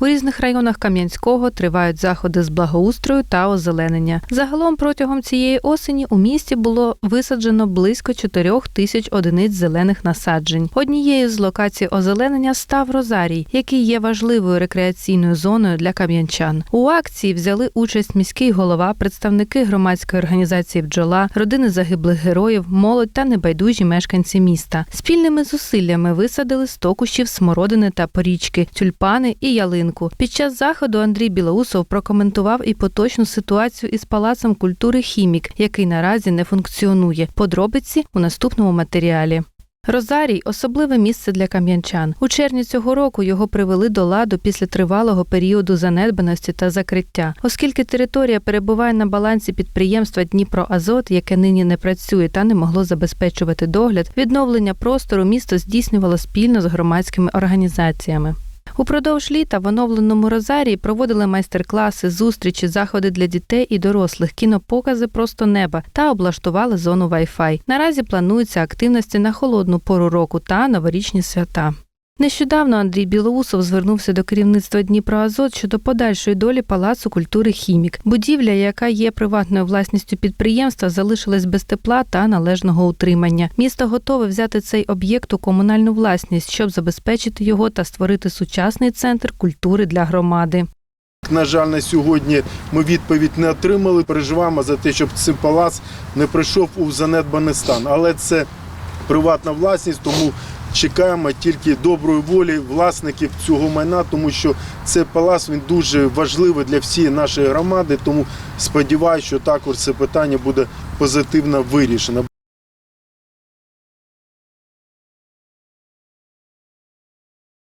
У різних районах Кам'янського тривають заходи з благоустрою та озеленення. Загалом протягом цієї осені у місті було висаджено близько 4 тисяч одиниць зелених насаджень. Однією з локацій озеленення став Розарій, який є важливою рекреаційною зоною для кам'янчан. У акції взяли участь міський голова, представники громадської організації Бджола, родини загиблих героїв, молодь та небайдужі мешканці міста. Спільними зусиллями висадили 100 кущів смородини та порічки, тюльпани і ялинку. Під час заходу Андрій Білоусов прокоментував і поточну ситуацію із палацом культури Хімік, який наразі не функціонує. Подробиці у наступному матеріалі. Розарій особливе місце для кам'янчан. У червні цього року його привели до ладу після тривалого періоду занедбаності та закриття, оскільки територія перебуває на балансі підприємства Дніпроазот, яке нині не працює та не могло забезпечувати догляд. Відновлення простору місто здійснювало спільно з громадськими організаціями. Упродовж літа в оновленому Розарії проводили майстер-класи, зустрічі, заходи для дітей і дорослих, кінопокази просто неба та облаштували зону Wi-Fi. Наразі плануються активності на холодну пору року та новорічні свята. Нещодавно Андрій Білоусов звернувся до керівництва Дніпроазот щодо подальшої долі Палацу культури Хімік. Будівля, яка є приватною власністю підприємства, залишилась без тепла та належного утримання. Місто готове взяти цей об'єкт у комунальну власність, щоб забезпечити його та створити сучасний центр культури для громади. На жаль, на сьогодні ми відповідь не отримали. Переживаємо за те, щоб цей палац не прийшов у занедбаний стан. Але це приватна власність, тому чекаємо тільки доброї волі власників цього майна, тому що цей палац він дуже важливий для всієї нашої громади. Тому сподіваюся, що також це питання буде позитивно вирішено.